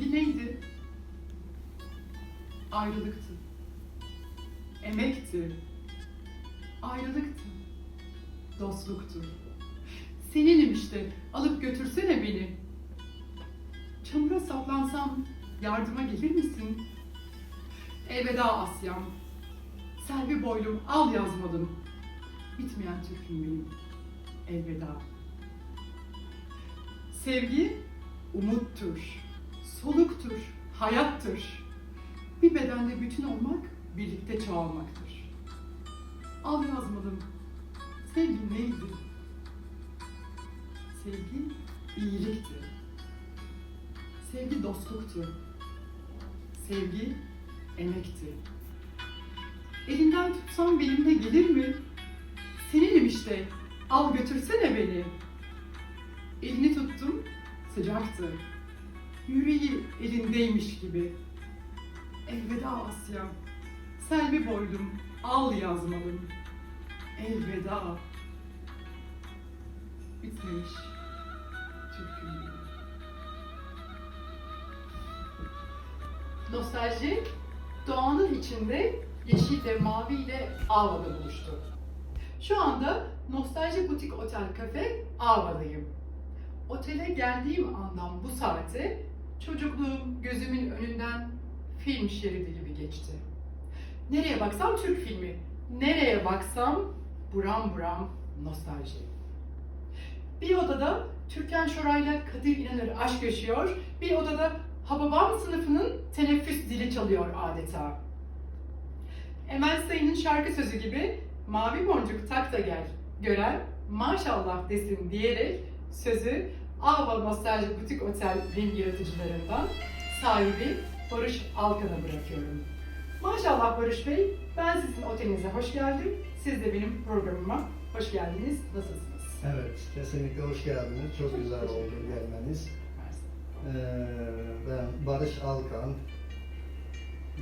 Sevgi neydi? Ayrılıktı. Emekti. Ayrılıktı. Dostluktu. Seninim işte. Alıp götürsene beni. Çamura saplansam yardıma gelir misin? Elveda Asya'm. Selvi boylum al yazmadım. Bitmeyen türküm benim. Elveda. Sevgi umuttur, soluktur, hayattır. Bir bedende bütün olmak, birlikte çoğalmaktır. Al yazmadım. Sevgi neydi? Sevgi iyilikti. Sevgi dostluktu. Sevgi emekti. Elinden tutsam benimle gelir mi? Seninim işte. Al götürsene beni. Elini tuttum, sıcaktı. Yüreği elindeymiş gibi. Elveda Asya. Selvi boydum, al yazmalım. Elveda. Bitmemiş. Türküm. Nostalji, doğanın içinde yeşille, maviyle Ava'da buluştu. Şu anda Nostalji Butik Otel Cafe Ava'dayım. Otele geldiğim andan bu saate çocukluğum gözümün önünden film şeridi gibi geçti. Nereye baksam Türk filmi, nereye baksam buram buram nostalji. Bir odada Türkan Şoray'la Kadir İnanır aşk yaşıyor, bir odada Hababam sınıfının teneffüs dili çalıyor adeta. Emel Sayın'ın şarkı sözü gibi mavi boncuk tak da gel, gören maşallah desin diyerek sözü Ava Nostalji Butik Otel'in yaratıcılarından sahibi Barış Alkan'a bırakıyorum. Maşallah Barış Bey, ben sizin otelinize hoş geldim. Siz de benim programıma hoş geldiniz. Nasılsınız? Evet, kesinlikle hoş geldiniz. Çok güzel oldu gelmeniz. Ee, ben Barış Alkan.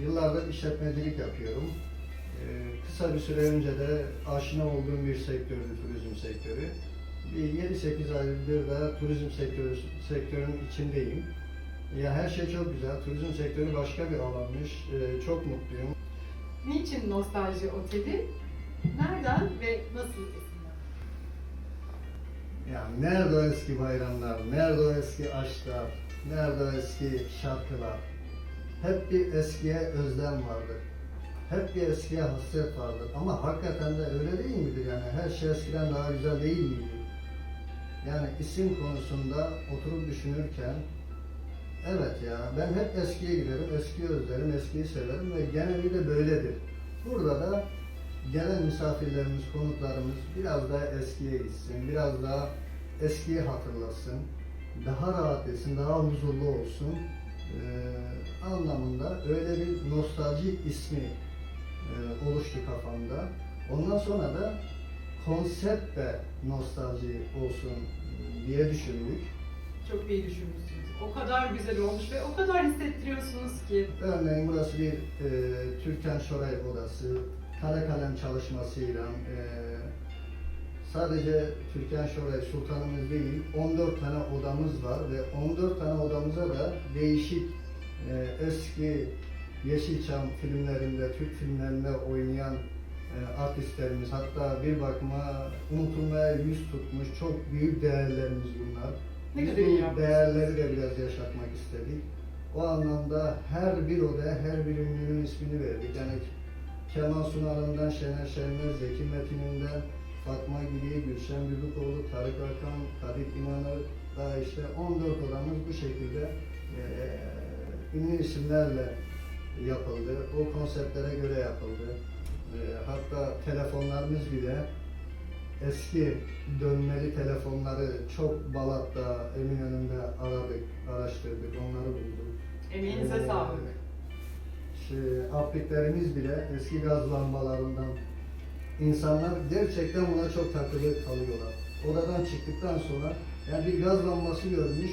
Yıllardır işletmecilik yapıyorum. Ee, kısa bir süre önce de aşina olduğum bir sektördü turizm sektörü. Bir 7-8 aydır da turizm sektörü, sektörün içindeyim. Ya her şey çok güzel. Turizm sektörü başka bir alanmış. Ee, çok mutluyum. Niçin Nostalji Oteli? Nereden ve nasıl? Ya nerede o eski bayramlar, nerede o eski aşklar, nerede o eski şarkılar? Hep bir eskiye özlem vardır. Hep bir eskiye hasret vardır. Ama hakikaten de öyle değil midir yani? Her şey eskiden daha güzel değil miydi? Yani isim konusunda oturup düşünürken evet ya ben hep eskiye giderim, eskiyi özlerim, eskiyi severim ve geneli de böyledir. Burada da gelen misafirlerimiz, konuklarımız biraz daha eskiye gitsin, biraz daha eskiyi hatırlasın, daha rahat etsin, daha huzurlu olsun ee, anlamında öyle bir nostalji ismi e, oluştu kafamda. Ondan sonra da konsept de nostalji olsun diye düşündük. Çok iyi düşünmüşsünüz. O kadar güzel olmuş ve o kadar hissettiriyorsunuz ki. Örneğin burası bir e, Türkan Şoray odası. Kara kalem çalışmasıyla e, sadece Türkan Şoray Sultanımız değil 14 tane odamız var ve 14 tane odamıza da değişik e, eski Yeşilçam filmlerinde, Türk filmlerinde oynayan artistlerimiz hatta bir bakıma unutulmaya yüz tutmuş çok büyük değerlerimiz bunlar. Ne Biz bu değerleri de biraz yaşatmak istedik. O anlamda her bir odaya her bir ünlünün ismini verdik. Yani Kemal Sunal'ından Şener Şenmez, Zeki Metin'inden Fatma Gili'ye, Gülşen Büyükoğlu, Tarık Akan, Kadir İnanır, daha işte 14 odamız bu şekilde eee ünlü isimlerle yapıldı. O konseptlere göre yapıldı. Eee, hatta telefonlarımız bile eski dönmeli telefonları çok Balat'ta, Eminönü'nde aradık, araştırdık, onları bulduk. Emeğinize Ee, sağlık. Şey, apliklerimiz bile eski gaz lambalarından insanlar gerçekten buna çok takılı kalıyorlar. Odadan çıktıktan sonra yani bir gaz lambası görmüş,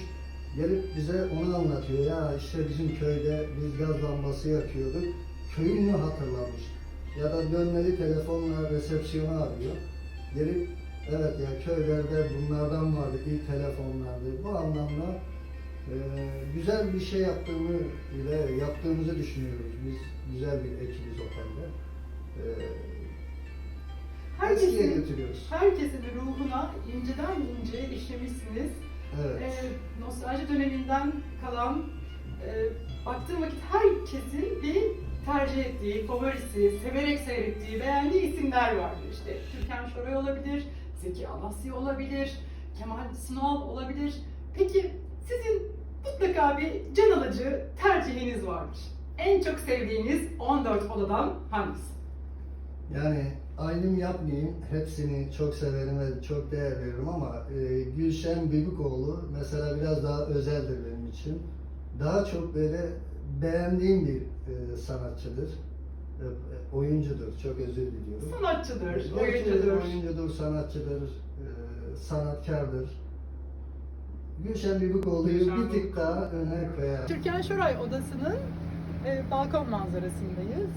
gelip bize onu anlatıyor. Ya işte bizim köyde biz gaz lambası yakıyorduk, köyünü hatırlamış. Ya da dönmeli telefonla resepsiyonu arıyor. Gelip evet ya köylerde bunlardan vardı ilk telefonlardı. Bu anlamda Ee, güzel bir şey yaptığımı ile yaptığımızı düşünüyoruz. Biz güzel bir ekibiz otelde. Eskiye Herkesin, götürüyoruz. herkesin ruhuna inceden inceye işlemişsiniz. Evet. Ee, nostalji döneminden kalan, e, baktığım vakit herkesin bir tercih ettiği, favorisi, severek seyrettiği, beğendiği isimler vardır. İşte Türkan Şoray olabilir, Zeki Alasya olabilir, Kemal Sunal olabilir. Peki sizin mutlaka bir can alıcı tercihiniz vardır. En çok sevdiğiniz 14 odadan hangisi? Yani ayrım yapmayayım. Hepsini çok severim ve çok değer veririm ama e, Gülşen Bebikoğlu mesela biraz daha özeldir benim için. Daha çok böyle beğendiğim bir e, sanatçıdır. E, oyuncudur. Çok özür diliyorum. Sanatçıdır, Gerçekten oyuncudur. oyuncudur, sanatçıdır, e, sanatkardır. Gülşen Bebikoğlu'yu Gülşen bir tık daha öne koyarım. Türkan Şoray odasının e, balkon manzarasındayız.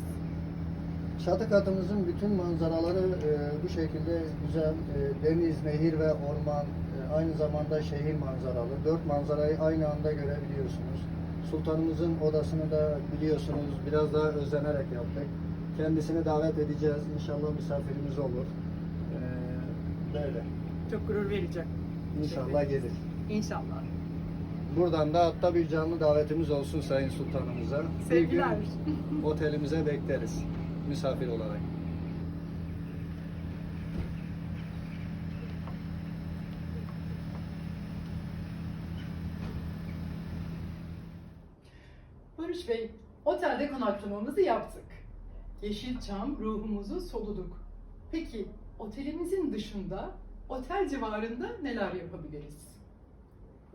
Çatı katımızın bütün manzaraları e, bu şekilde güzel. E, deniz, nehir ve orman, e, aynı zamanda şehir manzaralı. Dört manzarayı aynı anda görebiliyorsunuz. Sultanımızın odasını da biliyorsunuz biraz daha özenerek yaptık. Kendisini davet edeceğiz. İnşallah misafirimiz olur. E, böyle. Çok gurur verici. İnşallah gelir. İnşallah. Buradan da hatta bir canlı davetimiz olsun Sayın Sultanımıza. Bir Sevgiler. gün otelimize bekleriz misafir olarak. Barış Bey, otelde konaklamamızı yaptık. Yeşilçam ruhumuzu soluduk. Peki otelimizin dışında, otel civarında neler yapabiliriz?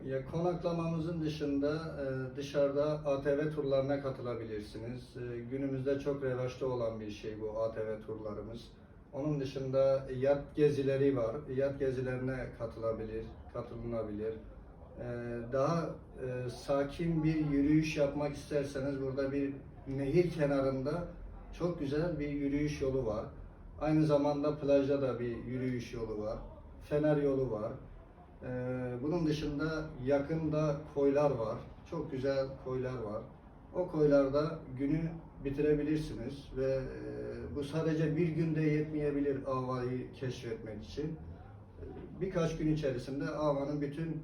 Ya konaklamamızın dışında e, dışarıda ATV turlarına katılabilirsiniz. E, Günümüzde çok revaçta olan bir şey bu ATV turlarımız. Onun dışında yat gezileri var. Yat gezilerine katılabilir, katılınabilir. E, Daha sakin bir yürüyüş yapmak isterseniz burada bir nehir kenarında çok güzel bir yürüyüş yolu var. Aynı zamanda plajda da bir yürüyüş yolu var. Fener yolu var. Ee, bunun dışında yakında koylar var. Çok güzel koylar var. O koylarda günü bitirebilirsiniz ve e, bu sadece bir günde yetmeyebilir Ava'yı keşfetmek için. Birkaç gün içerisinde Ava'nın bütün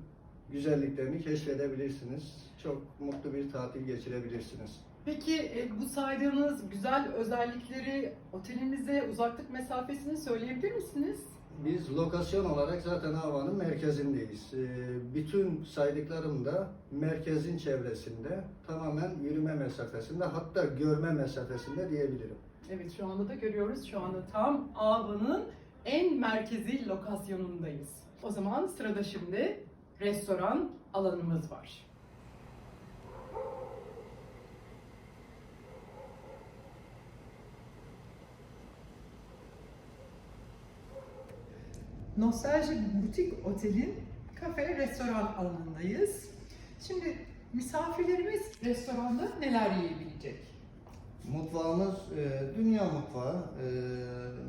güzelliklerini keşfedebilirsiniz. Çok mutlu bir tatil geçirebilirsiniz. Peki e, bu saydığınız güzel özellikleri otelimize uzaklık mesafesini söyleyebilir misiniz? Biz lokasyon olarak zaten Hava'nın merkezindeyiz. Ee, Bütün saydıklarım da merkezin çevresinde, tamamen yürüme mesafesinde, hatta görme mesafesinde diyebilirim. Evet şu anda da görüyoruz. Şu anda tam Ava'nın en merkezi lokasyonundayız. O zaman sırada şimdi restoran alanımız var. Nostalji Butik Otel'in kafe restoran alanındayız. Şimdi misafirlerimiz restoranda neler yiyebilecek? Mutfağımız e, dünya mutfağı. E,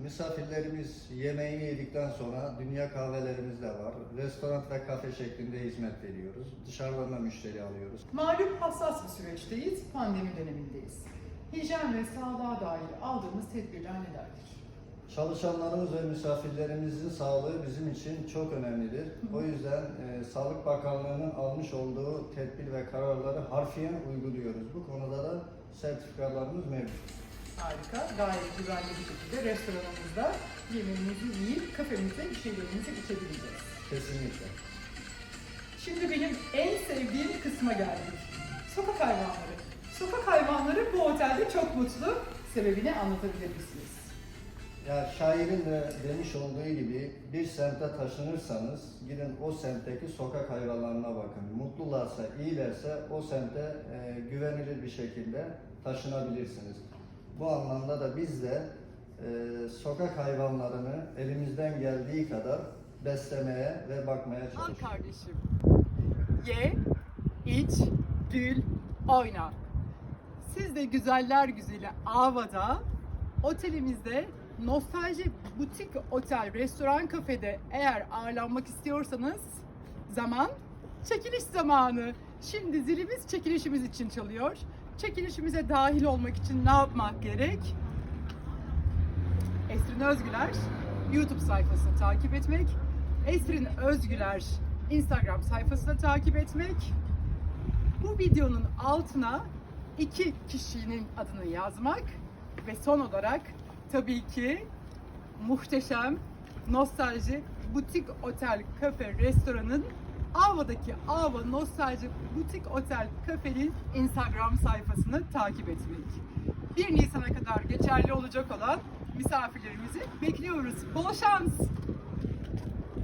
misafirlerimiz yemeğini yedikten sonra dünya kahvelerimiz de var. Restoran ve kafe şeklinde hizmet veriyoruz. Dışarıdan da müşteri alıyoruz. Malum hassas bir süreçteyiz, pandemi dönemindeyiz. Hijyen ve sağlığa dair aldığımız tedbirler nelerdir? Çalışanlarımız ve misafirlerimizin sağlığı bizim için çok önemlidir. O yüzden e, Sağlık Bakanlığı'nın almış olduğu tedbir ve kararları harfiyen uyguluyoruz. Bu konuda da sertifikalarımız mevcut. Harika, gayet güvenli bir şekilde restoranımızda yemeğimizi yiyip kafemizde bir şeylerimizi içebileceğiz. Kesinlikle. Şimdi benim en sevdiğim kısma geldik. Sokak hayvanları. Sokak hayvanları bu otelde çok mutlu. Sebebini anlatabilir misiniz? Ya şairin de demiş olduğu gibi bir semte taşınırsanız gidin o semtteki sokak hayvanlarına bakın. Mutlularsa, iyilerse o semte e, güvenilir bir şekilde taşınabilirsiniz. Bu anlamda da biz de e, sokak hayvanlarını elimizden geldiği kadar beslemeye ve bakmaya Al çalışıyoruz. kardeşim. Ye, iç, gül, oyna. Siz de güzeller güzeli Ava'da, otelimizde Nostalji Butik Otel, Restoran Kafede eğer ağırlanmak istiyorsanız zaman çekiliş zamanı. Şimdi zilimiz çekilişimiz için çalıyor. Çekilişimize dahil olmak için ne yapmak gerek? Esrin Özgüler YouTube sayfasını takip etmek, Esrin Özgüler Instagram sayfasını takip etmek, bu videonun altına iki kişinin adını yazmak ve son olarak tabii ki muhteşem nostalji butik otel kafe restoranın Ava'daki Ava Nostalji Butik Otel Kafe'nin Instagram sayfasını takip etmek. 1 Nisan'a kadar geçerli olacak olan misafirlerimizi bekliyoruz. Bol şans!